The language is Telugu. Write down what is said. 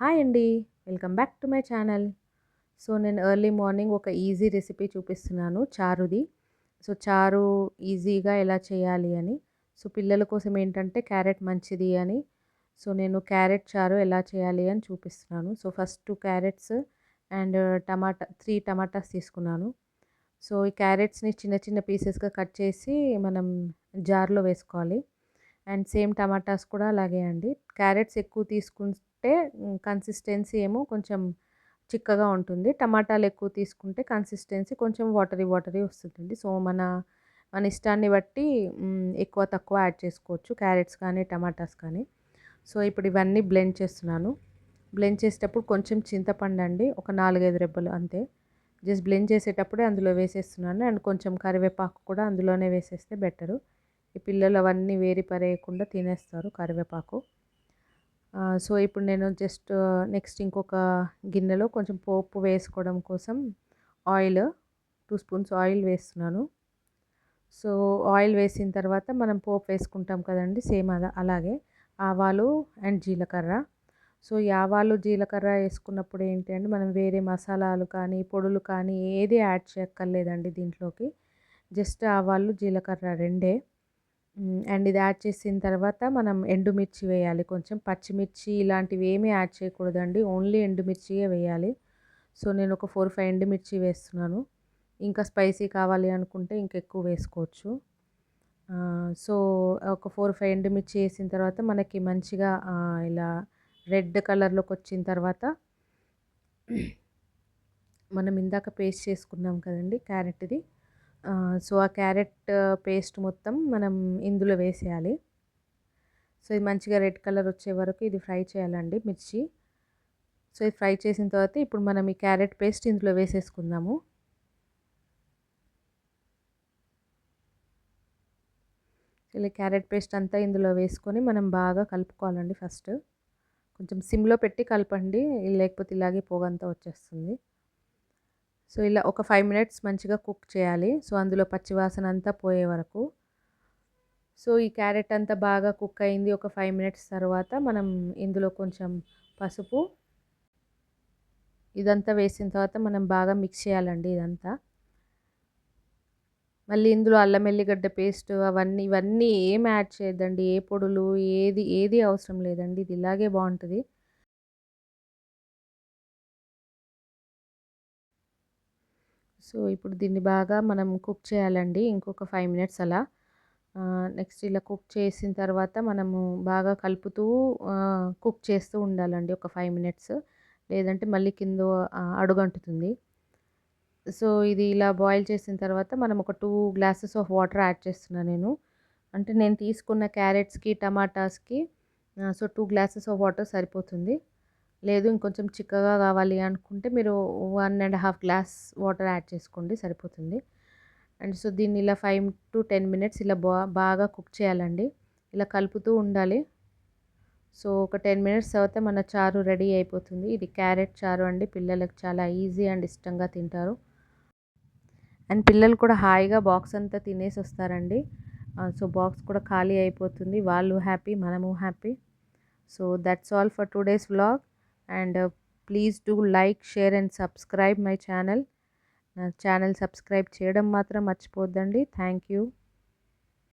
హాయ్ అండి. Welcome back to my channel. So నేను ఎర్లీ మార్నింగ్ ఒక ఈజీ రెసిపీ చూపిస్తున్నాను చారుది. సో చారు ఈజీగా ఎలా చేయాలి అని. సో పిల్లల కోసం ఏంటంటే క్యారెట్ మంచిది అని. సో నేను క్యారెట్ చారు ఎలా చేయాలి అని చూపిస్తున్నాను. So first two carrots and tomato three tomatoes తీసుకున్నాను. సో ఈ క్యారెట్స్ని చిన్న చిన్న పీసెస్గా కట్ చేసి మనం జార్లో వేసుకోవాలి. అండ్ సేమ్ టమాటాస్ కూడా అలాగే అండి. క్యారెట్స్ ఎక్కువ తీసుకుంటే కన్సిస్టెన్సీ ఏమో కొంచెం చిక్కగా ఉంటుంది. టమాటాలు ఎక్కువ తీసుకుంటే కన్సిస్టెన్సీ కొంచెం వాటరీ వాటరీ వస్తుంటుంది సో మన మన ఇష్టాన్ని బట్టి ఎక్కువ తక్కువ యాడ్ చేసుకోవచ్చు. క్యారెట్స్ కానీ టమాటాస్ కానీ. సో ఇప్పుడు ఇవన్నీ బ్లెండ్ చేస్తున్నాను. బ్లెండ్ చేసేటప్పుడు కొంచెం చింతపండు అండి ఒక నాలుగైదు రెబ్బలు అంతే. జస్ట్ బ్లెండ్ చేసేటప్పుడే అందులో వేసేస్తున్నాను. అండ్ కొంచెం కరివేపాకు కూడా అందులోనే వేసేస్తే బెటరు. ఈ పిల్లలు అవన్నీ వేరి పరేయకుండా తినేస్తారు కరివేపాకు. సో ఇప్పుడు నేను జస్ట్ నెక్స్ట్ ఇంకొక గిన్నెలో కొంచెం పోపు వేసుకోవడం కోసం ఆయిల్ టూ స్పూన్స్ ఆయిల్ వేస్తున్నాను. సో ఆయిల్ వేసిన తర్వాత మనం పోపు వేసుకుంటాం కదండి సేమ్ అలా అలాగే ఆవాలు అండ్ జీలకర్ర. సో ఈ ఆవాలు జీలకర్ర వేసుకున్నప్పుడు ఏంటి అంటే మనం వేరే మసాలాలు కానీ పొడులు కానీ ఏది యాడ్ చేయక్కర్లేదండి దీంట్లోకి. జస్ట్ ఆవాలు జీలకర్ర రెండే. అండ్ ఇది యాడ్ చేసిన తర్వాత మనం ఎండుమిర్చి వేయాలి కొంచెం. పచ్చిమిర్చి ఇలాంటివి ఏమీ యాడ్ చేయకూడదండి. ఓన్లీ ఎండుమిర్చియే వేయాలి. సో నేను ఒక ఫోర్ ఫైవ్ ఎండుమిర్చి వేస్తున్నాను. ఇంకా స్పైసీ కావాలి అనుకుంటే ఇంకెక్కువ వేసుకోవచ్చు. సో ఒక ఫోర్ ఫైవ్ ఎండుమిర్చి వేసిన తర్వాత మనకి మంచిగా ఇలా రెడ్ కలర్లోకి వచ్చిన తర్వాత మనం ఇందాక పేస్ట్ చేసుకున్నాం కదండి క్యారెట్ది. సో ఆ క్యారెట్ పేస్ట్ మొత్తం మనం ఇందులో వేసేయాలి. సో ఇది మంచిగా రెడ్ కలర్ వచ్చే వరకు ఇది ఫ్రై చేయాలండి మిర్చి. సో ఇది ఫ్రై చేసిన తర్వాత ఇప్పుడు మనం ఈ క్యారెట్ పేస్ట్ ఇందులో వేసేసుకుందాము. ఇలా క్యారెట్ పేస్ట్ అంతా ఇందులో వేసుకొని మనం బాగా కలుపుకోవాలండి ఫస్ట్. కొంచెం సిమ్లో పెట్టి కలపండి లేకపోతే ఇలాగే పోగంతా వచ్చేస్తుంది. సో ఇలా ఒక ఫైవ్ మినిట్స్ మంచిగా కుక్ చేయాలి. సో అందులో పచ్చివాసన అంతా పోయే వరకు. సో ఈ క్యారెట్ అంతా బాగా కుక్ అయింది ఒక ఫైవ్ మినిట్స్ తర్వాత మనం ఇందులో కొంచెం పసుపు. ఇదంతా వేసిన తర్వాత మనం బాగా మిక్స్ చేయాలండి ఇదంతా. మళ్ళీ ఇందులో అల్లం ఎల్లిగడ్డ పేస్ట్ అవన్నీ ఇవన్నీ ఏం యాడ్ చేయొద్దండి. ఏ పొడులు ఏది ఏది అవసరం లేదండి. ఇది ఇలాగే బాగుంటుంది. సో ఇప్పుడు దీన్ని బాగా మనం కుక్ చేయాలండి ఇంకొక ఫైవ్ మినిట్స్ అలా. నెక్స్ట్ ఇలా కుక్ చేసిన తర్వాత మనము బాగా కలుపుతూ కుక్ చేస్తూ ఉండాలండి ఒక ఫైవ్ మినిట్స్. లేదంటే మళ్ళీ కింద అడుగంటుతుంది. సో ఇది ఇలా బాయిల్ చేసిన తర్వాత మనం ఒక two glasses of water add చేస్తున్నాను నేను. అంటే నేను తీసుకున్న క్యారెట్స్కి టమాటాస్కి so two glasses of water సరిపోతుంది. లేదు ఇంకొంచెం చిక్కగా కావాలి అనుకుంటే మీరు one and half glass water add చేసుకోండి సరిపోతుంది. అండ్ సో దీన్ని ఇలా ఫైవ్ టు టెన్ మినిట్స్ ఇలా బా బాగా కుక్ చేయాలండి. ఇలా కలుపుతూ ఉండాలి. సో ఒక టెన్ మినిట్స్ తర్వాత మన చారు రెడీ అయిపోతుంది. ఇది క్యారెట్ చారు అండి. పిల్లలకు చాలా ఈజీ అండ్ ఇష్టంగా తింటారు. అండ్ పిల్లలు కూడా హాయిగా బాక్స్ అంతా తినేసి వస్తారండి. సో బాక్స్ కూడా ఖాళీ అయిపోతుంది. వాళ్ళు హ్యాపీ మనము happy. So that's all for today's vlog. And please do like share and subscribe my channel. నా ఛానల్ సబ్స్క్రైబ్ చేయడం మాత్రం మర్చిపోద్దండి. Thank you.